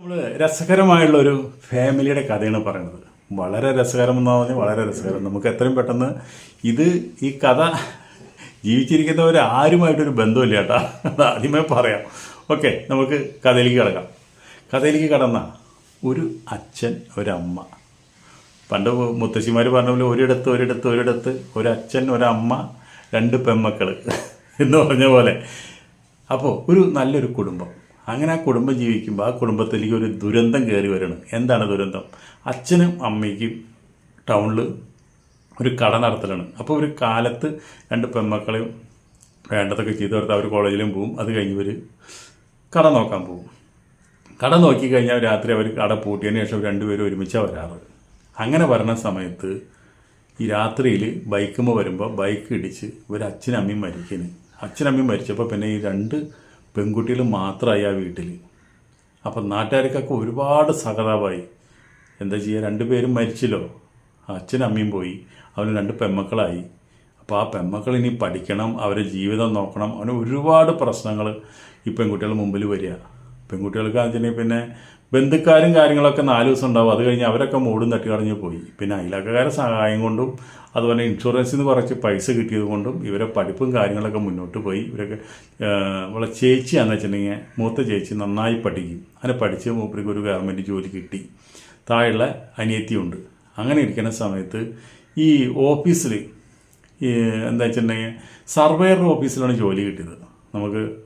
നമ്മൾ രസകരമായുള്ള ഒരു ഫാമിലിയുടെ കഥയാണ് പറയുന്നത് വളരെ രസകരം എന്ന് പറഞ്ഞാൽ വളരെ രസകരം. നമുക്ക് എത്രയും പെട്ടെന്ന് ഇത് ഈ കഥ ജീവിച്ചിരിക്കുന്നവർ ആരുമായിട്ടൊരു ബന്ധമില്ല കേട്ടോ. ആദ്യമേ പറയാം. ഓക്കെ നമുക്ക് കഥയിലേക്ക് കിടക്കാം. കഥയിലേക്ക് കടന്ന ഒരു അച്ഛൻ ഒരമ്മ. പണ്ട് മുത്തശ്ശിമാർ പറഞ്ഞ പോലെ ഒരിടത്ത് ഒരിടത്ത് ഒരിടത്ത് ഒരച്ഛൻ ഒരമ്മ രണ്ട് പെമ്മക്കൾ എന്ന് പറഞ്ഞ പോലെ. അപ്പോൾ ഒരു നല്ലൊരു കുടുംബം. അങ്ങനെ ആ കുടുംബം ജീവിക്കുമ്പോൾ ആ കുടുംബത്തിലേക്ക് ഒരു ദുരന്തം കയറി വരണം. എന്താണ് ദുരന്തം? അച്ഛനും അമ്മയ്ക്കും ടൗണിൽ ഒരു കട നടത്തലാണ്. അപ്പോൾ ഒരു കാലത്ത് രണ്ട് പെമ്മക്കളെയും വേണ്ടതൊക്കെ ചെയ്തു കൊടുത്ത് അവർ കോളേജിലും പോവും. അത് കഴിഞ്ഞ് ഇവർ കട നോക്കാൻ പോകും കട നോക്കിക്കഴിഞ്ഞാൽ രാത്രി അവർ കട പൂട്ടിയതിന് ശേഷം രണ്ടുപേരും ഒരുമിച്ചാണ് വരാറ്. അങ്ങനെ വരണ സമയത്ത് ഈ രാത്രിയിൽ ബൈക്കുമ്പോൾ വരുമ്പോൾ ബൈക്ക് ഇടിച്ച് ഇവർ അച്ഛനമ്മയും മരിക്കുന്നു അച്ഛനും അമ്മയും മരിച്ചപ്പോൾ പിന്നെ ഈ രണ്ട് പെൺകുട്ടികൾ മാത്രമായി ആ വീട്ടിൽ അപ്പം നാട്ടുകാർക്കൊക്കെ ഒരുപാട് സഹതാപമായി എന്താ ചെയ്യുക രണ്ടുപേരും മരിച്ചല്ലോ. അച്ഛനും അമ്മയും പോയി. അവന് രണ്ട് പെമ്മക്കളായി. അപ്പോൾ ആ പെമ്മക്കൾ ഇനി പഠിക്കണം അവരെ ജീവിതം നോക്കണം. അവന് ഒരുപാട് പ്രശ്നങ്ങൾ ഈ പെൺകുട്ടികളുടെ മുമ്പിൽ വരിക. പെൺകുട്ടികൾക്ക് അതിന് പിന്നെ ബന്ധുക്കാരും കാര്യങ്ങളൊക്കെ നാല് ദിവസം ഉണ്ടാവും. അത് കഴിഞ്ഞ് അവരൊക്കെ മൂടും തട്ടി കളഞ്ഞ് പോയി. പിന്നെ അയലക്കാരെ സഹായം കൊണ്ടും അതുപോലെ ഇൻഷുറൻസിൽ നിന്ന് കുറച്ച് പൈസ കിട്ടിയത് കൊണ്ടും ഇവരെ പഠിപ്പും കാര്യങ്ങളൊക്കെ മുന്നോട്ട് പോയി. ഇവരൊക്കെ ഇവിടെ ചേച്ചിയാണെന്ന് വെച്ചിട്ടുണ്ടെങ്കിൽ മൂത്ത ചേച്ചി നന്നായി പഠിക്കും. അങ്ങനെ പഠിച്ച് മൂപ്പർക്ക് ഒരു ഗവൺമെന്റ് ജോലി കിട്ടി. താഴെയുള്ള അനിയത്തിയുണ്ട്. അങ്ങനെ ഇരിക്കുന്ന സമയത്ത് ഈ ഓഫീസിൽ എന്താ വെച്ചിട്ടുണ്ടെങ്കിൽ സർവേയർ ഓഫീസിലാണ് ജോലി കിട്ടിയത്. നമുക്ക്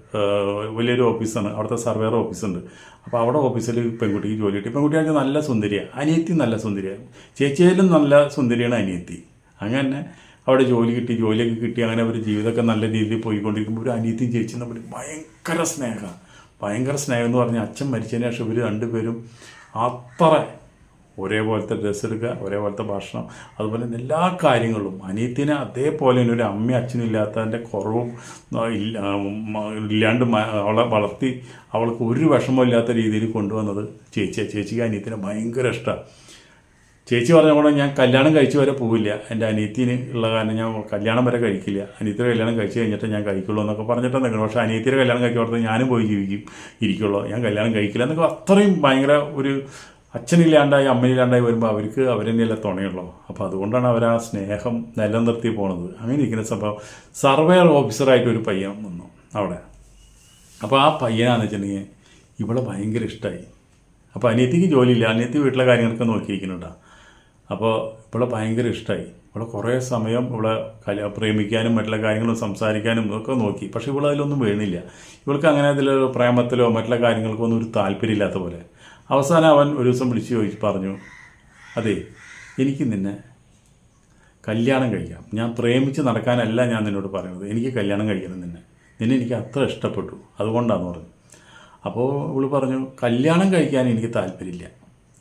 വലിയൊരു ഓഫീസാണ്. അവിടുത്തെ സർവേർ ഓഫീസുണ്ട്. അപ്പോൾ അവിടെ ഓഫീസിൽ പെൺകുട്ടിക്ക് ജോലി കിട്ടി. പെൺകുട്ടിയാണെങ്കിൽ നല്ല സുന്ദരിയാണ് അനിയത്തി നല്ല സുന്ദരിയാണ് ചേച്ചിയിലും നല്ല സുന്ദരിയാണ് അനിയത്തി. അങ്ങനെ അവിടെ ജോലി കിട്ടി ജോലിയൊക്കെ കിട്ടി. അങ്ങനെ അവർ ജീവിതമൊക്കെ നല്ല രീതിയിൽ പോയിക്കൊണ്ടിരിക്കുമ്പോൾ ഒരു അനിയത്തിയും ചേച്ചിയും തമ്മിൽ ഭയങ്കര സ്നേഹമാണ് ഭയങ്കര സ്നേഹം എന്ന് പറഞ്ഞാൽ അച്ഛൻ മരിച്ചതിന് ശേഷം ഇവർ രണ്ടുപേരും അത്ര ഒരേപോലത്തെ ഡ്രസ്സ് എടുക്കുക ഒരേപോലത്തെ ഭക്ഷണം. അതുപോലെ തന്നെ എല്ലാ കാര്യങ്ങളും. അനിയത്തിന് അതേപോലെ തന്നെ ഒരു അമ്മയും അച്ഛനും ഇല്ലാത്തതിന്റെ കുറവും ഇല്ല ഇല്ലാണ്ട് അവളെ വളർത്തി അവൾക്ക് ഒരു വിഷമം ഇല്ലാത്ത രീതിയിൽ കൊണ്ടുവന്നത് ചേച്ചിയാണ് ചേച്ചിക്ക് അനിയത്തിന് ഭയങ്കര ഇഷ്ടമാണ് ചേച്ചി പറഞ്ഞ പോലെ ഞാൻ കല്യാണം കഴിച്ച് വരെ പോവില്ല. എന്റെ അനിയത്തിന് ഉള്ള കാരണം ഞാൻ കല്യാണം വരെ കഴിക്കില്ല. അനിയത്തിയുടെ കല്യാണം കഴിച്ച് കഴിഞ്ഞിട്ട് ഞാൻ കഴിക്കുള്ളൂ എന്നൊക്കെ പറഞ്ഞിട്ട് നിൽക്കണം. പക്ഷേ അനിയത്തിയുടെ കല്യാണം കഴിക്കാൻ കൊടുത്ത് ഞാനും പോയി ജീവിക്കും ഇരിക്കുള്ളൂ. ഞാൻ കല്യാണം കഴിക്കില്ല എന്നൊക്കെ അത്രയും ഭയങ്കര ഒരു അച്ഛനില്ലാണ്ടായി അമ്മയില്ലാണ്ടായി വരുമ്പോൾ അവർക്ക് അവരെന്നെയല്ലേ തുണയുള്ളൂ. അപ്പോൾ അതുകൊണ്ടാണ് അവർ ആ സ്നേഹം നിലനിർത്തി പോണത്. അങ്ങനെ ഇരിക്കുന്ന സംഭവം. സർവേയർ ഓഫീസറായിട്ട് ഒരു പയ്യൻ വന്നു അവിടെ. അപ്പോൾ ആ പയ്യനാന്ന് വെച്ചിട്ടുണ്ടെങ്കിൽ ഇവിടെ ഭയങ്കര ഇഷ്ടമായി അപ്പോൾ അനിയത്തിക്ക് ജോലിയില്ല. അനിയത്തി വീട്ടിലെ കാര്യങ്ങളൊക്കെ നോക്കിയിരിക്കുന്നുണ്ടാ. അപ്പോൾ ഇവിടെ ഭയങ്കര ഇഷ്ടമായി ഇവിടെ കുറേ സമയം ഇവിടെ കല പ്രേമിക്കാനും മറ്റുള്ള കാര്യങ്ങളും സംസാരിക്കാനും ഒക്കെ നോക്കി. പക്ഷേ ഇവിടെ അതിലൊന്നും വീണില്ല. ഇവൾക്ക് അങ്ങനെ അതിൽ പ്രേമത്തിലോ മറ്റുള്ള കാര്യങ്ങൾക്കോ ഒന്നും ഒരു താല്പര്യമില്ലാത്ത പോലെ. അവസാനം അവൻ ഒരു ദിവസം വിളിച്ചു ചോദിച്ചു പറഞ്ഞു അതെ എനിക്ക് നിന്നെ കല്യാണം കഴിക്കാം. ഞാൻ പ്രേമിച്ച് നടക്കാനല്ല ഞാൻ നിന്നോട് പറയുന്നത്. എനിക്ക് കല്യാണം കഴിക്കണം നിന്നെ. നിന്നെ എനിക്ക് അത്ര ഇഷ്ടപ്പെട്ടു. അതുകൊണ്ടാന്ന് പറഞ്ഞു. അപ്പോൾ ഇവൾ പറഞ്ഞു കല്യാണം കഴിക്കാൻ എനിക്ക് താല്പര്യമില്ല.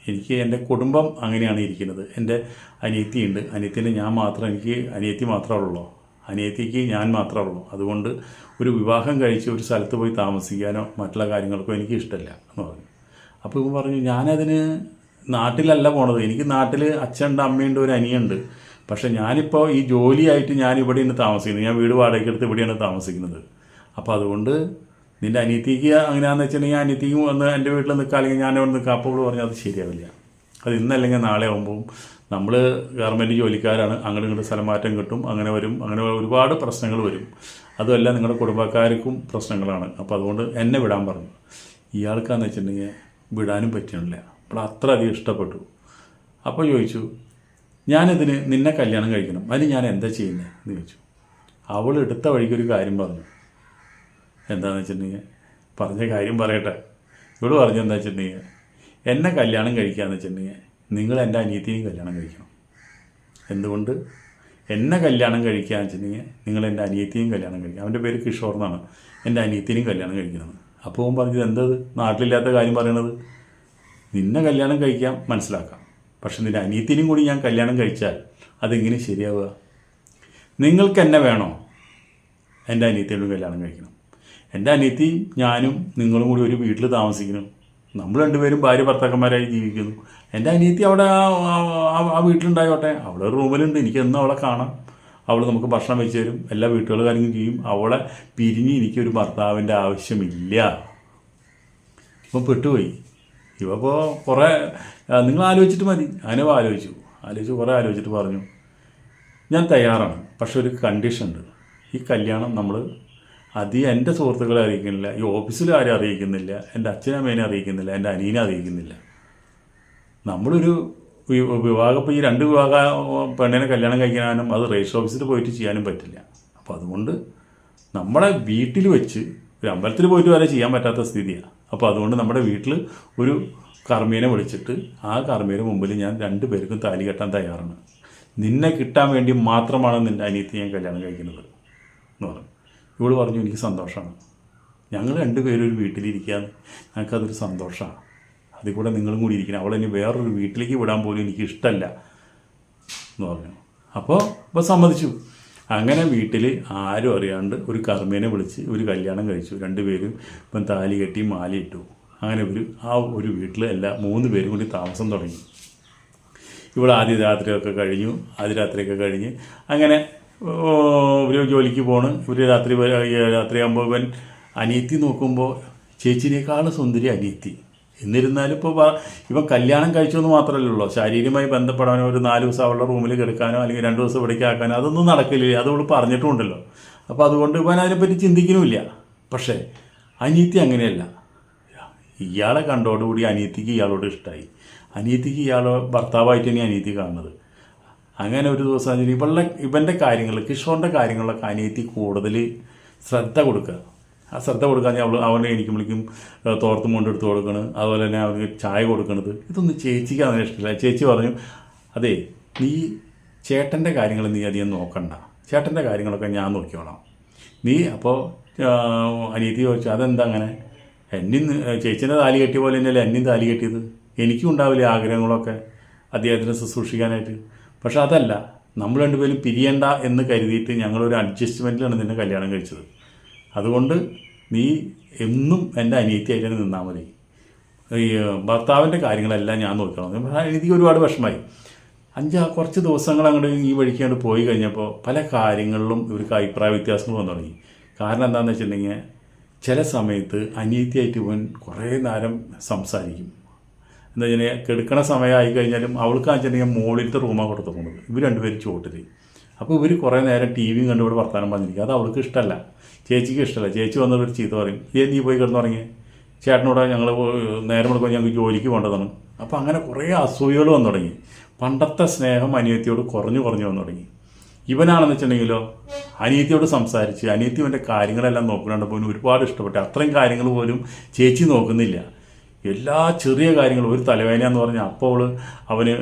എനിക്ക് എന്റെ കുടുംബം അങ്ങനെയാണ് ഇരിക്കുന്നത്. എന്റെ അനിയത്തിയുണ്ട്. അനിയത്തിന് ഞാൻ മാത്രം എനിക്ക് അനിയത്തി മാത്രമേ ഉള്ളൂ? അനിയത്തിക്ക് ഞാൻ മാത്രമേ ഉള്ളൂ. അതുകൊണ്ട് ഒരു വിവാഹം കഴിച്ച് ഒരു സ്ഥലത്ത് പോയി താമസിക്കാനോ മറ്റുള്ള കാര്യങ്ങൾക്കോ എനിക്ക് ഇഷ്ടമില്ല എന്ന് പറഞ്ഞു. അപ്പോൾ ഇവൻ പറഞ്ഞു ഞാനതിന് നാട്ടിലല്ല പോണത്. എനിക്ക് നാട്ടിൽ അച്ഛനുണ്ട് അമ്മയുണ്ട് ഒരു അനിയുണ്ട്. പക്ഷേ ഞാനിപ്പോൾ ഈ ജോലിയായിട്ട് ഞാൻ ഇവിടെയാണ് താമസിക്കുന്നത് ഞാൻ വീട് വാടകയ്ക്കെടുത്ത് ഇവിടെയാണ് താമസിക്കുന്നത്. അപ്പോൾ അതുകൊണ്ട് നിന്റെ അനിയത്തിക്ക് അങ്ങനെയാണെന്ന് വെച്ചിട്ടുണ്ടെങ്കിൽ അനിയത്തിക്ക് വന്ന് എന്റെ വീട്ടിൽ നിൽക്കുക അല്ലെങ്കിൽ ഞാൻ അവിടെ നിൽക്കുക അപ്പോൾ പറഞ്ഞാൽ പറഞ്ഞു അത് ശരിയാവില്ല. അത് ഇന്നല്ലെങ്കിൽ നാളെ ആകുമ്പോൾ നമ്മൾ ഗവൺമെന്റ് ജോലിക്കാരാണ്. അങ്ങോട്ട് ഇങ്ങോട്ട് സ്ഥലമാറ്റം കിട്ടും. അങ്ങനെ വരും. അങ്ങനെ ഒരുപാട് പ്രശ്നങ്ങൾ വരും. അതുമല്ല നിങ്ങളുടെ കുടുംബക്കാർക്കും പ്രശ്നങ്ങളാണ്. അപ്പോൾ അതുകൊണ്ട് എന്നെ വിടാൻ പറഞ്ഞു. ഇയാൾക്കാന്ന് വെച്ചിട്ടുണ്ടെങ്കിൽ വിടാനും പറ്റുന്നില്ല അപ്പോൾ അത്ര അധികം ഇഷ്ടപ്പെട്ടു. അപ്പോൾ ചോദിച്ചു ഞാനിതിന് നിന്നെ കല്യാണം കഴിക്കണം. അതിന് ഞാൻ എന്താ ചെയ്യുന്നത് എന്ന് ചോദിച്ചു. അവൾ എടുത്ത വഴിക്കൊരു കാര്യം പറഞ്ഞു. എന്താണെന്ന് വെച്ചിട്ടുണ്ടെങ്കിൽ പറഞ്ഞ കാര്യം പറയട്ടെ. ഇവൾ പറഞ്ഞു എന്താ വെച്ചിട്ടുണ്ടെങ്കിൽ എന്നെ കല്യാണം കഴിക്കാന്ന് വെച്ചിട്ടുണ്ടെങ്കിൽ നിങ്ങൾ എന്റെ അനിയത്തിനെയും കല്യാണം കഴിക്കണം. എന്തുകൊണ്ട്? എന്നെ കല്യാണം കഴിക്കാന്ന് വെച്ചിട്ടുണ്ടെങ്കിൽ നിങ്ങൾ എന്റെ അനിയത്തിയും കല്യാണം കഴിക്കണം. അവന്റെ പേര് കിഷോർ എന്നാണ്. എന്റെ അനിയത്തിനെയും കല്യാണം കഴിക്കണം. അപ്പോൾ അവൻ പറഞ്ഞത് എന്തത്? നാട്ടിലില്ലാത്ത കാര്യം പറയണത്. നിന്നെ കല്യാണം കഴിക്കാൻ മനസ്സിലാക്കാം. പക്ഷെ നിന്റെ അനിയത്തിനും കൂടി ഞാൻ കല്യാണം കഴിച്ചാൽ അതെങ്ങനെ ശരിയാവുക? നിങ്ങൾക്ക് എന്നെ വേണോ? എന്റെ അനിയത്തിയോടും കല്യാണം കഴിക്കണം. എന്റെ അനിയത്തി ഞാനും നിങ്ങളും കൂടി ഒരു വീട്ടിൽ താമസിക്കുന്നു. നമ്മൾ രണ്ടുപേരും ഭാര്യ ഭർത്താക്കന്മാരായി ജീവിക്കുന്നു. എന്റെ അനിയത്തി അവിടെ ആ- വീട്ടിലുണ്ടായോട്ടെ? അവളെ റൂമിലുണ്ട്. എനിക്ക് എന്നും അവളെ കാണാം. അവൾ നമുക്ക് ഭക്ഷണം വെച്ച് തരും എല്ലാ വീട്ടുകൾ കാര്യങ്ങളും ചെയ്യും. അവളെ പിരിഞ്ഞ് എനിക്കൊരു ഭർത്താവിന്റെ ആവശ്യമില്ല. ഇപ്പം പെട്ടുപോയി. ഇവപ്പോൾ കുറേ നിങ്ങൾ ആലോചിച്ചിട്ട് മതി. അങ്ങനെ ആലോചിച്ചു. ആലോചിച്ച് കുറേ ആലോചിച്ചിട്ട് പറഞ്ഞു. ഞാൻ തയ്യാറാണ് പക്ഷെ ഒരു കണ്ടീഷൻ ഉണ്ട്. ഈ കല്യാണം നമ്മൾ അധികം എന്റെ സുഹൃത്തുക്കളെ അറിയിക്കുന്നില്ല ഈ ഓഫീസിൽ ആരും അറിയിക്കുന്നില്ല എന്റെ അച്ഛനമ്മേനെ അറിയിക്കുന്നില്ല എന്റെ അനിയനെ അറിയിക്കുന്നില്ല. നമ്മളൊരു വി- വിവാഹം ഇപ്പോൾ ഈ രണ്ട് വിവാഹ പെണ്ണിനെ കല്യാണം കഴിക്കാനും അത് രജിസ്റ്റർ ഓഫീസിൽ പോയിട്ട് ചെയ്യാനും പറ്റില്ല. അപ്പോൾ അതുകൊണ്ട് നമ്മളെ വീട്ടിൽ വെച്ച് ഒരു അമ്പലത്തിൽ പോയിട്ട് വരെ ചെയ്യാൻ പറ്റാത്ത സ്ഥിതിയാണ് അപ്പോൾ അതുകൊണ്ട് നമ്മുടെ വീട്ടിൽ ഒരു കർമ്മീനെ വിളിച്ചിട്ട് ആ കർമ്മീനെ മുമ്പിൽ ഞാൻ രണ്ട് പേർക്കും താലി കെട്ടാൻ തയ്യാറാണ്. നിന്നെ കിട്ടാൻ വേണ്ടി മാത്രമാണ് നിന്റെ അനിയത്തി ഞാൻ കല്യാണം കഴിക്കുന്നത് എന്ന് പറഞ്ഞു. ഇവൾ പറഞ്ഞു എനിക്ക് സന്തോഷമാണ്. ഞങ്ങൾ രണ്ടുപേരും ഒരു വീട്ടിലിരിക്കാൻ ഞങ്ങൾക്കതൊരു സന്തോഷമാണ് അതിൽ കൂടെ നിങ്ങളും കൂടി ഇരിക്കണം. അവളെ ഇനി വേറൊരു വീട്ടിലേക്ക് വിടാൻ പോലും എനിക്ക് ഇഷ്ടമല്ല എന്ന് പറഞ്ഞു. അപ്പോൾ ഇപ്പോൾ സമ്മതിച്ചു. അങ്ങനെ വീട്ടിൽ ആരും അറിയാണ്ട് ഒരു കർമ്മേനെ വിളിച്ച് ഒരു കല്യാണം കഴിച്ചു. രണ്ടുപേരും ഇപ്പം താലി കെട്ടി മാലയിട്ടു അങ്ങനെ ഒരു ആ ഒരു വീട്ടിൽ എല്ലാ മൂന്ന് പേരും കൂടി താമസം തുടങ്ങി. ഇവിടെ ആദ്യ രാത്രിയൊക്കെ കഴിഞ്ഞു. ആദ്യ രാത്രിയൊക്കെ കഴിഞ്ഞ് അങ്ങനെ ഇവർ ജോലിക്ക് പോണ്. ഇവർ രാത്രി രാത്രിയാകുമ്പോൾ ഇവൻ അനിയത്തി നോക്കുമ്പോൾ ചേച്ചിനേക്കാളും സുന്ദരി അനിയത്തി. എന്നിരുന്നാലും ഇപ്പോൾ ഇവൻ കല്യാണം കഴിച്ചെന്ന് ഉള്ളൂ ശാരീരികമായി ബന്ധപ്പെടാനോ ഒരു നാല് ദിവസം അവളുടെ റൂമിൽ കിടക്കാനോ അല്ലെങ്കിൽ രണ്ട് ദിവസം ഇവിടേക്ക് ആക്കാനോ അതൊന്നും നടക്കില്ല? അത് അവൾ പറഞ്ഞിട്ടുണ്ടല്ലോ. അപ്പോൾ അതുകൊണ്ട് ഇവൻ അതിനെപ്പറ്റി ചിന്തിക്കുന്നുമില്ല. പക്ഷേ അനിയത്തി അങ്ങനെയല്ല. ഇയാളെ കണ്ടോടുകൂടി അനിയത്തിക്ക് ഇയാളോട് ഇഷ്ടമായി അനിയത്തിക്ക് ഇയാളെ ഭർത്താവായിട്ട് തന്നെ അനിയത്തി കാണുന്നത്. അങ്ങനെ ഒരു ദിവസം ഇവളുടെ ഇവന്റെ കാര്യങ്ങൾ കിഷോറിന്റെ കാര്യങ്ങളിലൊക്കെ അനിയത്തി കൂടുതൽ ശ്രദ്ധ കൊടുക്കുക. ആ ശ്രദ്ധ കൊടുക്കാൻ അവൾ അവനെ എനിക്ക് വിളിക്കും തോർത്തും കൊണ്ടെടുത്ത് കൊടുക്കണം. അതുപോലെ തന്നെ അവന് ചായ കൊടുക്കണത്. ഇതൊന്നും ചേച്ചിക്ക് അങ്ങനെ ഇഷ്ടമില്ല. ചേച്ചി പറഞ്ഞു അതെ നീ ചേട്ടന്റെ കാര്യങ്ങൾ നീ അധികം നോക്കണ്ട. ചേട്ടന്റെ കാര്യങ്ങളൊക്കെ ഞാൻ നോക്കിയോളാം നീ അപ്പോൾ അനീതി ചോദിച്ചു അതെന്താ അങ്ങനെ? എന്നും ചേച്ചിന്റെ താലി കെട്ടിയ പോലെ തന്നെയല്ലേ എന്നും താലി കെട്ടിയത്? എനിക്കും ഉണ്ടാവില്ല ആഗ്രഹങ്ങളൊക്കെ അദ്ദേഹത്തിനെ ശുശ്രൂഷിക്കാനായിട്ട്? പക്ഷെ അതല്ല നമ്മൾ രണ്ടുപേരും പിരിയണ്ട എന്ന് കരുതിയിട്ട് ഞങ്ങളൊരു അഡ്ജസ്റ്റ്മെന്റിലാണ് നിന്നെ കല്യാണം കഴിച്ചത്. അതുകൊണ്ട് നീ എന്നും എന്റെ അനിയത്തിയായിട്ട് നിന്നാൽ മതി. ഈ ഭർത്താവിന്റെ കാര്യങ്ങളെല്ലാം ഞാൻ നോക്കണം. എനിക്ക് ഒരുപാട് വിഷമമായി. അഞ്ചാ കുറച്ച് ദിവസങ്ങൾ അങ്ങോട്ട് ഈ വഴിക്ക് അങ്ങോട്ട് പോയി കഴിഞ്ഞപ്പോൾ പല കാര്യങ്ങളിലും ഇവർക്ക് അഭിപ്രായ വ്യത്യാസങ്ങൾ വന്നു തുടങ്ങി. കാരണം എന്താണെന്ന് വെച്ചിട്ടുണ്ടെങ്കിൽ ചില സമയത്ത് അനിയത്തിയായിട്ട് ഇവൻ കുറേ നേരം സംസാരിക്കും. എന്താ വെച്ചാൽ കെടുക്കണ സമയമായി കഴിഞ്ഞാലും അവൾക്ക് വെച്ചിട്ടുണ്ടെങ്കിൽ മുകളിലത്തെ റൂമാണ് കൊടുത്തുകൊണ്ടത് ഇവർ രണ്ടുപേരും ചോട്ടിൽ അപ്പോൾ ഇവർ കുറേ നേരം ടി വിയും കണ്ട് ഇവിടെ വർത്തമാനം പറഞ്ഞിരിക്കും. അത് അവൾക്ക് ഇഷ്ടമല്ല ചേച്ചിക്ക് ഇഷ്ടമല്ല ചേച്ചി ഒരു ചീത്ത പറയും. ഏ നീ പോയി കിടന്നുറങ്ങിയേ? ചേട്ടനോട് ഞങ്ങൾ നേരം കൊടുക്കുമ്പോൾ ഞങ്ങൾക്ക് ജോലിക്ക് പോകേണ്ടതാണ് അപ്പോൾ അങ്ങനെ കുറേ അസൂയകൾ വന്നു തുടങ്ങി. പണ്ടത്തെ സ്നേഹം അനിയത്തിയോട് കുറഞ്ഞു കുറഞ്ഞു വന്നു തുടങ്ങി. ഇവനാണെന്ന് വെച്ചിട്ടുണ്ടെങ്കിലോ അനിയത്തിയോട് സംസാരിച്ച് അനിയത്തി ഇവന്റെ കാര്യങ്ങളെല്ലാം നോക്കുന്നുണ്ടപ്പോൾ ഒരുപാട് ഇഷ്ടപ്പെട്ടു. അത്രയും കാര്യങ്ങൾ പോലും ചേച്ചി നോക്കുന്നില്ല. എല്ലാ ചെറിയ കാര്യങ്ങളും ഒരു തലവേദന എന്ന് പറഞ്ഞാൽ അപ്പോൾ അവന്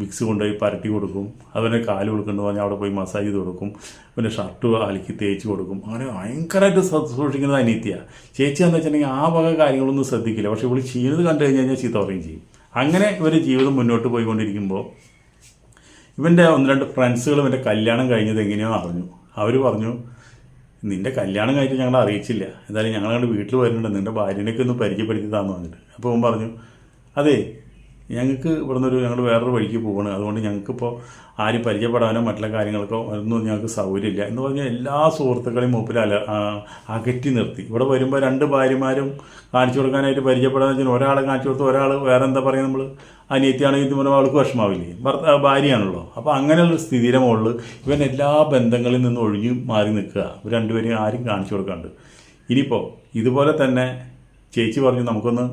മിക്സ് കൊണ്ടുപോയി പരട്ടി കൊടുക്കും. അവനെ കാൽ കൊടുക്കുന്നു പറഞ്ഞാൽ അവിടെ പോയി മസാജ് ചെയ്ത് കൊടുക്കും. പിന്നെ ഷർട്ട് അലക്കി തേച്ച് കൊടുക്കും. അങ്ങനെ ഭയങ്കരമായിട്ട് സൂക്ഷിക്കുന്നത് അനീത്തിയാണ് ചേച്ചി എന്ന് വെച്ചിട്ടുണ്ടെങ്കിൽ ആ വക കാര്യങ്ങളൊന്നും ശ്രദ്ധിക്കില്ല. പക്ഷെ ഇവിടെ ചെയ്യുന്നത് കണ്ടു കഴിഞ്ഞ് കഴിഞ്ഞാൽ ചീത്ത പറയുകയും ചെയ്യും. അങ്ങനെ ഇവർ ജീവിതം മുന്നോട്ട് പോയിക്കൊണ്ടിരിക്കുമ്പോൾ ഇവന്റെ ഒന്ന് രണ്ട് ഫ്രണ്ട്സുകൾ ഇവന്റെ കല്യാണം കഴിഞ്ഞത് എങ്ങനെയോ അറിഞ്ഞു. അവർ പറഞ്ഞു നിന്റെ കല്യാണം കഴിഞ്ഞിട്ട് ഞങ്ങൾ അറിയിച്ചില്ല. എന്തായാലും ഞങ്ങളങ്ങോട്ട് വീട്ടിൽ വരുന്നുണ്ട്. നിന്റെ ഭാര്യനെയൊക്കെ ഒന്ന് പരിചയപ്പെടുത്തി താന്ന് പറഞ്ഞിട്ട്. അപ്പോൾ അവൻ പറഞ്ഞു അതെ ഞങ്ങൾക്ക് ഇവിടുന്ന് ഒരു ഞങ്ങൾ വേറൊരു വഴിക്ക് പോകണം അതുകൊണ്ട് ഞങ്ങൾക്കിപ്പോൾ ആരും പരിചയപ്പെടാനോ മറ്റുള്ള കാര്യങ്ങൾക്കോ ഒന്നും ഞങ്ങൾക്ക് സൗകര്യമില്ല എന്ന് പറഞ്ഞാൽ എല്ലാ സുഹൃത്തുക്കളെയും മൂപ്പിൽ അല അകറ്റി നിർത്തി. ഇവിടെ വരുമ്പോൾ രണ്ട് ഭാര്യമാരും കാണിച്ചു കൊടുക്കാനായിട്ട് പരിചയപ്പെടാന്ന് വെച്ചാൽ ഒരാളെ കാണിച്ചു കൊടുത്ത് ഒരാൾ വേറെ എന്താ പറയുക നമ്മൾ അനിയത്തിയാണെങ്കിൽ പറയുമ്പോൾ അവൾക്ക് വിഷമാവില്ലേ? ഭർത്ത ഭാര്യയാണല്ലോ. അപ്പോൾ അങ്ങനെയുള്ള സ്ഥിതിയുടെ മുകളിൽ ഇവൻ എല്ലാ ബന്ധങ്ങളിൽ നിന്നും ഒഴിഞ്ഞു മാറി നിൽക്കുക. ഇവർ രണ്ടുപേരെയും ആരും കാണിച്ചു കൊടുക്കാണ്ട്. ഇനിയിപ്പോൾ ഇതുപോലെ തന്നെ ചേച്ചി പറഞ്ഞു നമുക്കൊന്ന്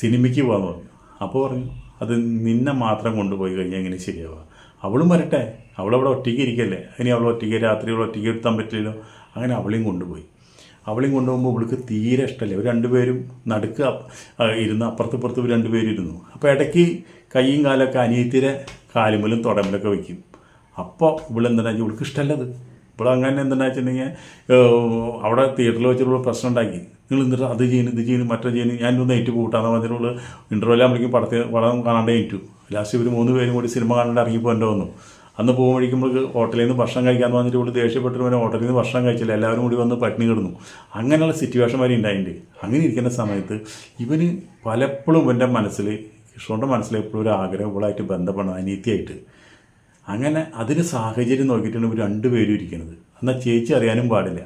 സിനിമയ്ക്ക് പോകാമെന്ന് പറഞ്ഞു. അപ്പോൾ പറഞ്ഞു അത് നിന്നെ മാത്രം കൊണ്ടുപോയി കഴിഞ്ഞാൽ എങ്ങനെ ശരിയാവുക? അവളും വരട്ടെ. അവളവിടെ ഒറ്റയ്ക്ക് ഇരിക്കല്ലേ? ഇനി അവൾ ഒറ്റയ്ക്ക് രാത്രി അവൾ ഒറ്റയ്ക്ക് എത്താൻ പറ്റില്ലല്ലോ. അങ്ങനെ അവളെയും കൊണ്ടുപോയി. അവളെയും കൊണ്ടുപോകുമ്പോൾ ഇവൾക്ക് തീരെ ഇഷ്ടമല്ല. ഇവർ രണ്ടുപേരും നടുക്ക് ഇരുന്ന് അപ്പുറത്ത് ഇപ്പുറത്ത് ഇവർ രണ്ടുപേരും ഇരുന്നു. അപ്പോൾ ഇടയ്ക്ക് കൈയും കാലൊക്കെ അനിയത്തിരെ കാലുമലും തുടമ്പിലൊക്കെ വയ്ക്കും. അപ്പോൾ ഇവളെന്താണെന്ന് വെച്ചാൽ ഇവൾക്ക് ഇഷ്ടമല്ലത്. ഇപ്പോൾ അങ്ങനെ എന്താ വെച്ചിട്ടുണ്ടെങ്കിൽ അവിടെ തിയേറ്ററിൽ വെച്ചിട്ടുള്ള പ്രശ്നം ഉണ്ടാക്കി. നിങ്ങൾ എന്നിട്ട് അത് ചെയ്യുന്നു ഇത് ചെയ്യുന്നു മറ്റേ ചെയ്യുന്നു ഞാൻ ഒന്ന് ഏറ്റു കൂട്ടാന്ന് പറഞ്ഞിട്ടുള്ള ഇന്റർവെല്ലാം ആകുമ്പോഴേക്കും പടത്തിൽ പടം കാണാണ്ട് ഏറ്റു. ലാസ്റ്റ് ഇവർ മൂന്ന് പേരും കൂടി സിനിമ കാണാണ്ട് ഇറങ്ങി പോകേണ്ട വന്നു. അന്ന് പോകുമ്പോഴേക്കും നമുക്ക് ഹോട്ടലിൽ നിന്ന് ഭക്ഷണം കഴിക്കാന്ന് പറഞ്ഞിട്ട് ഇവിടെ ദേഷ്യപ്പെട്ടിട്ട് വരെ ഹോട്ടലിൽ നിന്ന് ഭക്ഷണം കഴിച്ചില്ല. എല്ലാവരും കൂടി വന്ന് പട്ടിണി കിടന്നു. അങ്ങനെയുള്ള സിറ്റുവേഷൻ വരെ ഉണ്ടായിട്ടുണ്ട് അങ്ങനെ ഇരിക്കുന്ന സമയത്ത് ഇവന് പലപ്പോഴും ഇവന്റെ മനസ്സിൽ കൃഷ്ണന്റെ മനസ്സിൽ എപ്പോഴും ഒരു ആഗ്രഹം ഇവളായിട്ട് ബന്ധപ്പെടണം അനീതിയായിട്ട്. അങ്ങനെ അതിന് സാഹചര്യം നോക്കിയിട്ടാണ് ഇവർ രണ്ടുപേരും ഇരിക്കുന്നത്. എന്നാൽ ചേച്ചി അറിയാനും പാടില്ല.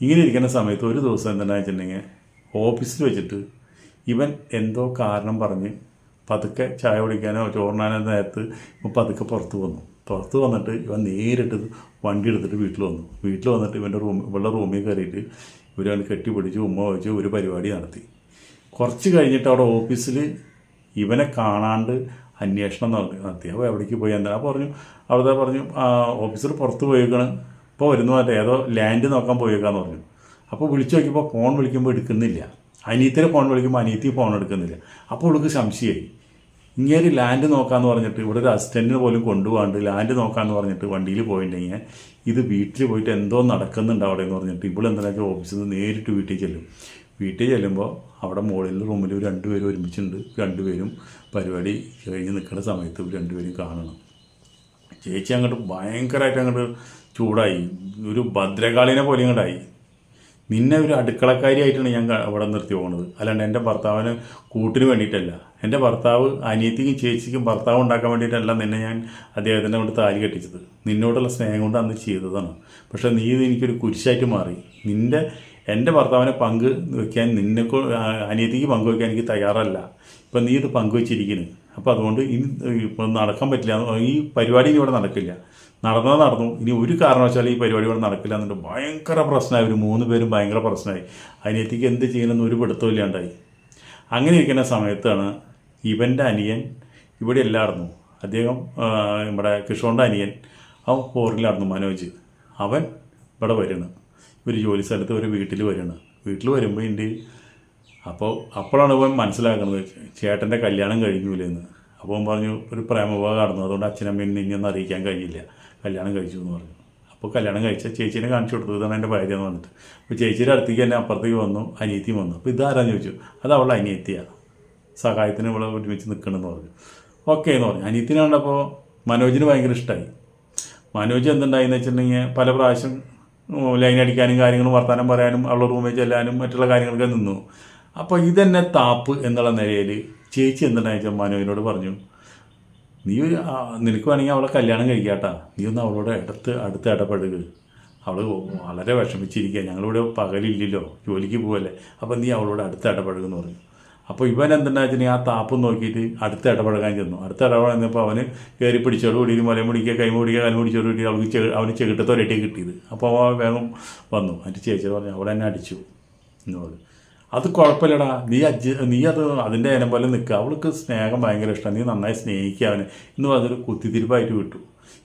ഇങ്ങനെ ഇരിക്കുന്ന സമയത്ത് ഒരു ദിവസം എന്താണെന്ന് വെച്ചിട്ടുണ്ടെങ്കിൽ ഓഫീസിൽ വെച്ചിട്ട് ഇവൻ എന്തോ കാരണം പറഞ്ഞ് പതുക്കെ ചായ കുടിക്കാനോ ചോറിനാനോ നേരത്ത് പതുക്കെ പുറത്ത് വന്നു. പുറത്ത് വന്നിട്ട് ഇവൻ നേരിട്ട് വണ്ടി എടുത്തിട്ട് വീട്ടിൽ വന്നു. വീട്ടിൽ വന്നിട്ട് ഇവന്റെ റൂം ഇവളുടെ റൂമിൽ കയറിയിട്ട് ഇവരവൻ കെട്ടിപ്പിടിച്ച് ഉമ്മ വെച്ച് ഒരു പരിപാടി നടത്തി. കുറച്ച് കഴിഞ്ഞിട്ട് അവിടെ ഓഫീസിൽ ഇവനെ കാണാണ്ട് അന്വേഷണം നടത്തി. അപ്പോൾ എവിടേക്ക് പോയി? എന്താ? പറഞ്ഞു അവിടുത്തെ പറഞ്ഞു ഓഫീസർ പുറത്ത് പോയേക്കാണ്. ഇപ്പോൾ വരുന്നു മറ്റേ ഏതോ ലാൻഡ് നോക്കാൻ പോയേക്കാന്ന് പറഞ്ഞു. അപ്പോൾ വിളിച്ചു നോക്കിയപ്പോൾ ഫോൺ വിളിക്കുമ്പോൾ എടുക്കുന്നില്ല. അനീത്തിനെ ഫോൺ വിളിക്കുമ്പോൾ അനീത്തി ഫോൺ എടുക്കുന്നില്ല. അപ്പോൾ അവൾക്ക് സംശയമായി. ഇങ്ങനെ ലാൻഡ് നോക്കാമെന്ന് പറഞ്ഞിട്ട് ഇവിടെ ഒരു അസിസ്റ്റന്റിന് പോലും കൊണ്ടുപോകാണ്ട് ലാൻഡ് നോക്കാമെന്ന് പറഞ്ഞിട്ട് വണ്ടിയിൽ പോയിട്ടുണ്ടെങ്കിൽ ഇത് വീട്ടിൽ പോയിട്ട് എന്തോ നടക്കുന്നുണ്ട് അവിടെ എന്ന് പറഞ്ഞിട്ട് ഇവിടെ വെച്ചാൽ ഓഫീസിൽ നിന്ന് നേരിട്ട് വീട്ടിൽ ചെല്ലും. വീട്ടിൽ ചെല്ലുമ്പോൾ അവിടെ മുകളിൽ റൂമിൽ രണ്ടുപേരും ഒരുമിച്ചുണ്ട്. രണ്ടുപേരും പരിപാടി കഴിഞ്ഞ് നിൽക്കുന്ന സമയത്ത് രണ്ടുപേരും കാണണം. ചേച്ചി അങ്ങോട്ട് ഭയങ്കരമായിട്ട് അങ്ങോട്ട് ചൂടായി. ഒരു ഭദ്രകാളിനെ പോലെ ഇങ്ങോട്ടായി നിന്നെ ഒരു അടുക്കളക്കാരിയായിട്ടാണ് ഞാൻ അവിടെ നിർത്തി പോകുന്നത് അല്ലാണ്ട് എന്റെ ഭർത്താവിന് കൂട്ടിന് വേണ്ടിയിട്ടല്ല. എന്റെ ഭർത്താവ് അനിയത്തിക്കും ചേച്ചിക്കും ഭർത്താവ് ഉണ്ടാക്കാൻ വേണ്ടിയിട്ടല്ല നിന്നെ ഞാൻ അദ്ദേഹത്തിന്റെ കൊണ്ട് താലി കെട്ടിച്ചത്. നിന്നോടുള്ള സ്നേഹം കൊണ്ട് അന്ന് ചെയ്തതാണ്. പക്ഷേ നീ ഇത് എനിക്കൊരു കുരിശായിട്ട് മാറി. നിന്റെ എന്റെ ഭർത്താവിനെ പങ്ക് വയ്ക്കാൻ നിന്നെ അനിയത്തിക്ക് പങ്കുവയ്ക്കാൻ എനിക്ക് തയ്യാറല്ല. ഇപ്പം നീ ഇത് പങ്കുവച്ചിരിക്കുന്നു അപ്പോൾ അതുകൊണ്ട് ഇനി ഇപ്പം നടക്കാൻ പറ്റില്ല. ഈ പരിപാടി ഇനി ഇവിടെ നടക്കില്ല. നടന്നത് നടന്നു. ഇനി ഒരു കാരണവശാലും ഈ പരിപാടി ഇവിടെ നടക്കില്ല എന്നിട്ട് ഭയങ്കര പ്രശ്നമായി. ഒരു മൂന്ന് പേരും ഭയങ്കര പ്രശ്നമായി. അനിയത്തിക്ക് എന്ത് ചെയ്യണമെന്ന് ഒരു പിടുത്തവും ഇല്ലാണ്ടായി. അങ്ങനെ ഇരിക്കുന്ന സമയത്താണ് ഇവന്റെ അനിയൻ ഇവിടെ എല്ലായിരുന്നു അദ്ദേഹം നമ്മുടെ കിഷോറിന്റെ അനിയൻ അവൻ ഫോറിലായിരുന്നു മനോജ്. അവൻ ഇവിടെ വരുന്നു ഒരു ജോലി സ്ഥലത്ത് ഒരു വീട്ടിൽ വരുന്നു വീട്ടിൽ വരുമ്പോൾ എന്റെ അപ്പോൾ അപ്പോഴാണ് ഇവൻ മനസ്സിലാക്കുന്നത് ചേട്ടന്റെ കല്യാണം കഴിഞ്ഞൂലെന്ന്. അപ്പോൾ പറഞ്ഞു ഒരു പ്രേമവിവാഹം നടന്നു. അതുകൊണ്ട് അച്ഛനമ്മയും നിന്നെയൊന്നും അറിയിക്കാൻ കഴിയില്ല കല്യാണം കഴിച്ചു എന്ന് പറഞ്ഞു. അപ്പോൾ കല്യാണം കഴിച്ച ചേച്ചീനെ കാണിച്ചു കൊടുത്തു ഇതാണ് എന്റെ ഭാര്യ എന്ന് പറഞ്ഞിട്ട്. അപ്പോൾ ചേച്ചിയുടെ അടുത്തേക്ക് തന്നെ അപ്പുറത്തേക്ക് വന്നു അനിയത്തിയും വന്നു. അപ്പോൾ ഇതാരാന്ന് ചോദിച്ചു? അത് അവളുടെ അനിയത്തിയാണ് സഹായത്തിന് ഇവിടെ ഒരുമിച്ച് നിൽക്കണമെന്ന് പറഞ്ഞു. ഓക്കെ എന്ന് പറഞ്ഞു. അനിയത്തിനെ കണ്ടപ്പോൾ മനോജിന് ഭയങ്കര ഇഷ്ടമായി മനോജ് എന്തുണ്ടായിന്ന് വെച്ചിട്ടുണ്ടെങ്കിൽ പല പ്രാവശ്യം ലൈൻ അടിക്കാനും കാര്യങ്ങളും വർത്താനം പറയാനും അവളുടെ റൂമിൽ ചെല്ലാനും മറ്റുള്ള കാര്യങ്ങളൊക്കെ നിന്നു. അപ്പോൾ ഇതെന്നെ താപ്പ് എന്നുള്ള നിലയിൽ ചേച്ചി എന്തുണ്ടായെന്ന് വെച്ചാൽ മനോജിനോട് പറഞ്ഞു. നീ ഒരു നിനക്ക് വേണമെങ്കിൽ അവളെ കല്യാണം കഴിക്കാട്ടാ. നീ ഒന്ന് അവളോട് അടുത്ത് അടുത്ത് ഇടപെടുക അവൾ വളരെ വിഷമിച്ചിരിക്കുക ഞങ്ങളിവിടെ പകലില്ലല്ലോ. ജോലിക്ക് പോവല്ലേ. അപ്പം നീ അവളോട് അടുത്ത് ഇടപഴകെന്ന് പറഞ്ഞു. അപ്പോൾ ഇവൻ എന്തുണ്ടാ വെച്ചിട്ടുണ്ടെങ്കിൽ ആ താപ്പ് നോക്കിയിട്ട് അടുത്ത് ഇടപഴകാൻ ചെന്നു. അടുത്ത് ഇടപഴകുന്നപ്പോൾ അവന് കയറി പിടിച്ചോട് കൂടി മലയും പിടിക്കുക കൈ പിടിക്കുക കല പിടിച്ചോട് കൂടി അവൾക്ക് ചെ അവന് ചെകിട്ടത്തോരട്ടി കിട്ടിയത്. അപ്പോൾ അവൻ വേഗം വന്നു. അതിന്റെ ചേച്ചി പറഞ്ഞു അവളെന്നെ അടിച്ചു എന്നോട്. അത് കുഴപ്പമില്ലടാ. നീ അജ് നീ അത് അതിന്റെ ഇനം പോലെ നിൽക്കുക അവൾക്ക് സ്നേഹം ഭയങ്കര ഇഷ്ടമാണ് നീ നന്നായി സ്നേഹിക്കുക അവനെ. എന്ന് പറഞ്ഞൊരു കുത്തിത്തിരിപ്പായിട്ട് വിട്ടു.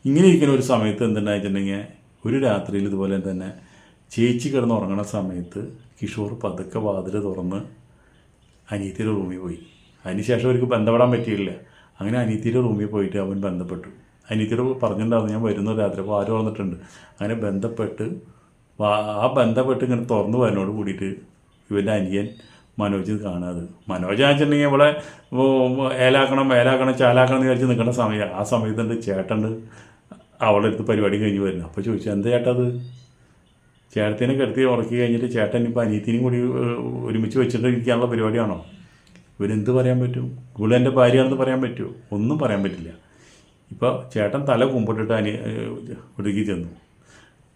ഇങ്ങനെ ഇരിക്കുന്ന ഒരു സമയത്ത് എന്തുണ്ടായിട്ടുണ്ടെങ്കിൽ ഒരു രാത്രിയിൽ ഇതുപോലെ തന്നെ ചേച്ചി കിടന്ന് ഉറങ്ങണ സമയത്ത് കിഷോർ പതുക്കെ വാതിൽ തുറന്ന് അനീത്തിയുടെ റൂമിൽ പോയി. അതിനുശേഷം അവർക്ക് ബന്ധപ്പെടാൻ പറ്റിയില്ല. അങ്ങനെ അനീത്തിയുടെ റൂമിൽ പോയിട്ട് അവൻ ബന്ധപ്പെട്ടു. അനീത്തിയോട് പറഞ്ഞിട്ടുണ്ടായിരുന്നു ഞാൻ വരുന്ന രാത്രി അപ്പോൾ ആരും വന്നിട്ടുണ്ട്? അങ്ങനെ ബന്ധപ്പെട്ട് ആ ബന്ധപ്പെട്ട് ഇങ്ങനെ തുറന്നു പോയതിനോട് കൂടിയിട്ട് ഇവന്റെ അനിയൻ മനോജ് കാണാതെ. മനോജ് വെച്ചിട്ടുണ്ടെങ്കിൽ ഇവിടെ ഏലാക്കണം ഏലാക്കണം ചാലാക്കണം എന്ന് വിചാരിച്ച് നിൽക്കേണ്ട സമയം. ആ സമയത്തുണ്ട് ചേട്ടണ്ട് അവളുടെ അടുത്ത് പരിപാടി കഴിഞ്ഞ് വരുന്നു അപ്പോൾ ചോദിച്ചു എന്താ ചേട്ടാ അത്? ചേട്ടത്തിനെ കിടത്തി ഉറക്കി കഴിഞ്ഞിട്ട് ചേട്ടൻ ഇപ്പോൾ അനിയത്തിനും കൂടി ഒരുമിച്ച് വെച്ചിട്ട് ഇരിക്കാനുള്ള പരിപാടിയാണോ? ഇവരെന്ത് പറയാൻ പറ്റും? ഇവിടെ എന്റെ ഭാര്യയാണെന്ന് പറയാൻ പറ്റുമോ? ഒന്നും പറയാൻ പറ്റില്ല. ഇപ്പോൾ ചേട്ടൻ തല കുമ്പിട്ടിട്ട് അനി ഒടുക്കി ചെന്നു.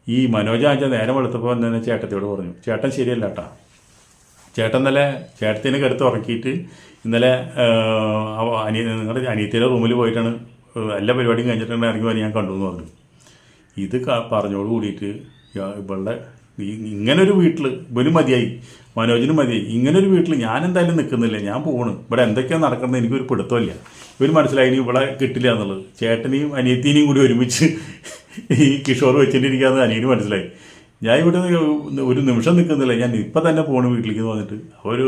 ഈ മനോജ് ആച്ച നേരം വെളുത്തപ്പോൾ തന്നെ ചേട്ടത്തിയോട് പറഞ്ഞു. ചേട്ടൻ ശരിയല്ല കേട്ടാ ചേട്ടൻ ഇന്നലെ ചേട്ടത്തിനെ കിടത്ത് ഉറക്കിയിട്ട് ഇന്നലെ അനിയ നിങ്ങളുടെ അനിയത്തിയുടെ റൂമിൽ പോയിട്ടാണ് എല്ലാ പരിപാടിയും കഴിഞ്ഞിട്ടാണ് ഇറങ്ങി ഞാൻ കണ്ടു എന്ന് പറഞ്ഞു. ഇത് പറഞ്ഞോട് കൂടിയിട്ട് ഇവളുടെ ഇങ്ങനൊരു വീട്ടിൽ ഇവനും മതിയായി മനോജിനും മതിയായി ഇങ്ങനൊരു വീട്ടിൽ ഞാൻ എന്തായാലും നിൽക്കുന്നില്ല ഞാൻ പോകണം ഇവിടെ എന്തൊക്കെയാണ് നടക്കുന്നത് എനിക്കൊരു പിടുത്തമില്ല. ഇവർ മനസ്സിലായി ഇവിടെ കിട്ടില്ല എന്നുള്ളത്. ചേട്ടനെയും അനിയത്തിനെയും കൂടി ഒരുമിച്ച് ഈ കിഷോർ വെച്ചിട്ടിരിക്കാന്ന് അനിയന് മനസ്സിലായി. ഞാൻ ഇവിടെ ഒരു നിമിഷം നിൽക്കുന്നില്ല ഞാൻ ഇപ്പം തന്നെ പോണ് വീട്ടിലേക്ക് വന്നിട്ട്. ഒരു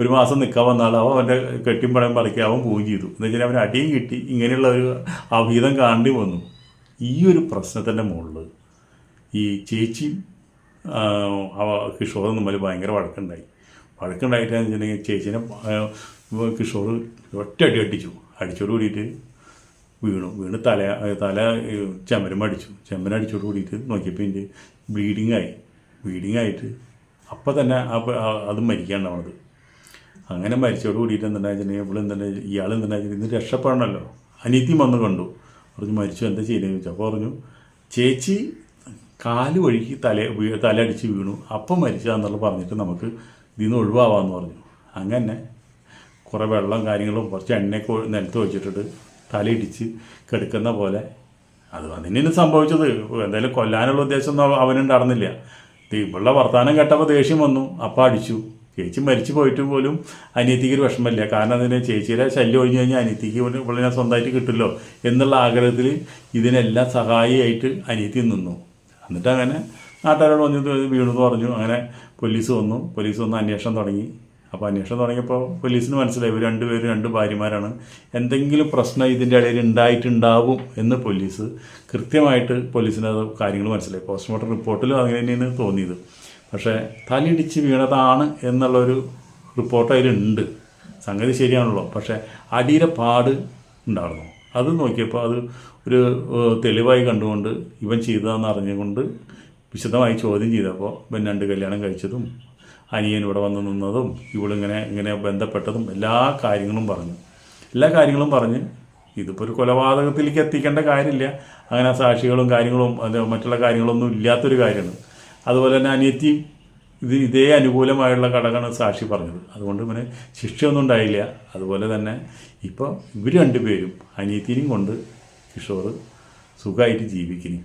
ഒരു മാസം നിൽക്കാൻ വന്നാൽ അവൻ അവന്റെ കെട്ടിയും പടം പറിക്കുക അവൻ പോവുകയും ചെയ്തു. എന്ന് വെച്ചാൽ അവൻ അടിയും കിട്ടി. ഇങ്ങനെയുള്ള ഒരു അഭീതം കാണേണ്ടി വന്നു. ഈ ഒരു പ്രശ്നത്തിന്റെ മുകളിൽ ഈ ചേച്ചി കിഷോറും തമ്മിൽ ഭയങ്കര വഴക്കുണ്ടായി. വഴക്കുണ്ടായിട്ടാന്ന് വെച്ചിട്ടുണ്ടെങ്കിൽ ചേച്ചീനെ കിഷോർ ഒറ്റ അടി അടിച്ചു. അടിച്ചോട് കൂടിയിട്ട് വീണു. വീണ് തല തല ചമരം അടിച്ചു ചെമ്മരം അടിച്ചോട് കൂടിയിട്ട് നോക്കിയപ്പോൾ ബ്ലീഡിങ് ആയി ബ്ലീഡിങ് ആയിട്ട് അപ്പം തന്നെ അത് മരിക്കാണ്ടാവണത്. അങ്ങനെ മരിച്ചോട് കൂടിയിട്ട് എന്തുണ്ടായിട്ടുണ്ടെങ്കിൽ ഇവിടെ എന്തുണ്ടാ ഇയാൾ എന്തുണ്ടായിരുന്നു ഇന്ന് രക്ഷപ്പെടണമല്ലോ അനീതി വന്ന് കണ്ടു. പറഞ്ഞു മരിച്ചു എന്താ ചെയ്യുന്നത് ചോദിച്ചു. അപ്പോൾ പറഞ്ഞു ചേച്ചി കാൽ വഴിക്ക് തല തല അടിച്ച് വീണു. അപ്പം മരിച്ചതാന്നുള്ള പറഞ്ഞിട്ട് നമുക്ക് ഇതിൽ നിന്ന് ഒഴിവാവാന്ന് പറഞ്ഞു. അങ്ങനെ കുറേ വെള്ളം കാര്യങ്ങളും കുറച്ച് എണ്ണയൊക്കെ നിലത്ത് വെച്ചിട്ടിട്ട് തലയിടിച്ച് കിടക്കുന്ന പോലെ അത് അതിനാണ് സംഭവിച്ചത്. എന്തായാലും കൊല്ലാനുള്ള ഉദ്ദേശമൊന്നും അവനുണ്ടായിരുന്നില്ല ഇവളുടെ വർത്തമാനം കേട്ടപ്പോൾ ദേഷ്യം വന്നു. അപ്പം അടിച്ചു. ചേച്ചി മരിച്ചു പോയിട്ട് പോലും അനിയത്തിക്ക് ഒരു വിഷമമില്ല. കാരണം അതിന് ചേച്ചിയുടെ ശല്യം ഒഴിഞ്ഞു കഴിഞ്ഞാൽ അനിയത്തിക്ക് ഇവളിനെ സ്വന്തമായിട്ട് കിട്ടുമല്ലോ എന്നുള്ള ആഗ്രഹത്തിൽ ഇതിനെല്ലാം സഹായിയായിട്ട് അനിയത്തി നിന്നു. എന്നിട്ട് അങ്ങനെ നാട്ടുകാരോട് വന്നിട്ട് വീണു എന്ന് പറഞ്ഞു. അങ്ങനെ പോലീസ് വന്നു. പോലീസ് വന്ന് അന്വേഷണം തുടങ്ങി. അപ്പോൾ അന്വേഷണം തുടങ്ങിയപ്പോൾ പോലീസിന് മനസ്സിലായി. ഇവർ രണ്ടുപേരും രണ്ട് ഭാര്യമാരാണ്. എന്തെങ്കിലും പ്രശ്നം ഇതിന്റെ ഇടയിൽ ഉണ്ടായിട്ടുണ്ടാവും എന്ന് പോലീസ് കൃത്യമായിട്ട് പോലീസിന് അത് കാര്യങ്ങൾ മനസ്സിലായി. പോസ്റ്റ്മോർട്ടം റിപ്പോർട്ടിലും അങ്ങനെ തന്നെയാണ് തോന്നിയത്. പക്ഷേ തലയിടിച്ച് വീണതാണ് എന്നുള്ളൊരു റിപ്പോർട്ട് അതിലുണ്ട്. സംഗതി ശരിയാണല്ലോ. പക്ഷേ അടിയുടെ പാട് ഉണ്ടായിരുന്നു. അത് നോക്കിയപ്പോൾ അത് ഒരു തെളിവായി കണ്ടുകൊണ്ട് ഇവൻ ചെയ്തതാണെന്ന് അറിഞ്ഞുകൊണ്ട് വിശദമായി ചോദ്യം ചെയ്തപ്പോൾ ഇവൻ രണ്ട് കല്യാണം കഴിച്ചതും അനിയൻ ഇവിടെ വന്ന് നിന്നതും ഇവളിങ്ങനെ ഇങ്ങനെ ബന്ധപ്പെട്ടതും എല്ലാ കാര്യങ്ങളും പറഞ്ഞു. എല്ലാ കാര്യങ്ങളും പറഞ്ഞ് ഇതിപ്പോൾ ഒരു കൊലപാതകത്തിലേക്ക് എത്തിക്കേണ്ട കാര്യമില്ല. അങ്ങനെ സാക്ഷികളും കാര്യങ്ങളും അത് മറ്റുള്ള കാര്യങ്ങളൊന്നും ഇല്ലാത്തൊരു കാര്യമാണ്. അതുപോലെ തന്നെ അനിയത്തി ഇത് ഇതേ അനുകൂലമായുള്ള ഘടകമാണ് സാക്ഷി പറഞ്ഞത്. അതുകൊണ്ട് ഇവന് ശിക്ഷയൊന്നും ഉണ്ടായില്ല. അതുപോലെ തന്നെ ഇപ്പോൾ ഇവർ രണ്ടുപേരും അനിയത്തിനെയും കൊണ്ട് കിഷോർ സുഖമായിട്ട് ജീവിക്കുന്നു.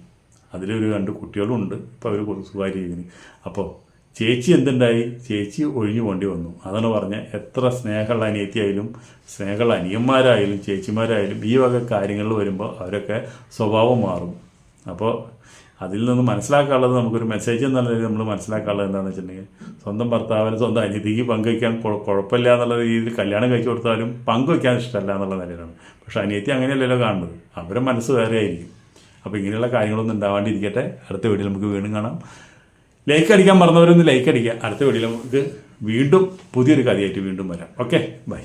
അതിലൊരു രണ്ട് കുട്ടികളുണ്ട്. ഇപ്പോൾ അവർ സുഖമായിട്ട് ജീവിക്കുന്നു. അപ്പോൾ ചേച്ചി എന്തുണ്ടായി? ചേച്ചി ഒഴിഞ്ഞു പോണ്ടി വന്നു. അതാണ് പറഞ്ഞ എത്ര സ്നേഹമുള്ള അനിയത്തിയായാലും സ്നേഹമുള്ള അനിയന്മാരായാലും ചേച്ചിമാരായാലും ഈ വക കാര്യങ്ങളിൽ വരുമ്പോൾ അവരൊക്കെ സ്വഭാവം മാറും. അപ്പോൾ അതിൽ നിന്ന് മനസ്സിലാക്കാനുള്ളത് നമുക്കൊരു മെസ്സേജ് എന്നുള്ള രീതിയിൽ നമ്മൾ മനസ്സിലാക്കാനുള്ളത് എന്താണെന്ന് വെച്ചിട്ടുണ്ടെങ്കിൽ സ്വന്തം ഭർത്താവിന് സ്വന്തം അനിയത്തിക്ക് പങ്കുവയ്ക്കാൻ കുഴ- കുഴപ്പമില്ല എന്നുള്ള രീതിയിൽ കല്യാണം കഴിച്ചു കൊടുത്താലും പങ്കുവയ്ക്കാൻ ഇഷ്ടമല്ല എന്നുള്ള നിലയിലാണ്. പക്ഷെ അനിയത്തി അങ്ങനെയല്ലല്ലോ കാണുന്നത്. അവരുടെ മനസ്സ് വേറെ ആയിരിക്കും അപ്പോൾ ഇങ്ങനെയുള്ള കാര്യങ്ങളൊന്നും ഉണ്ടാവാണ്ടിരിക്കട്ടെ. അടുത്ത വീഡിയോയിൽ നമുക്ക് വീണ്ടും കാണാം. ലൈക്ക് അടിക്കാൻ മറന്നവരൊന്ന് ലൈക്ക് അടിക്കുക. അടുത്ത വീഡിയോയിൽ നമുക്ക് വീണ്ടും പുതിയൊരു കഥയായിട്ട് വീണ്ടും വരാം. Okay bye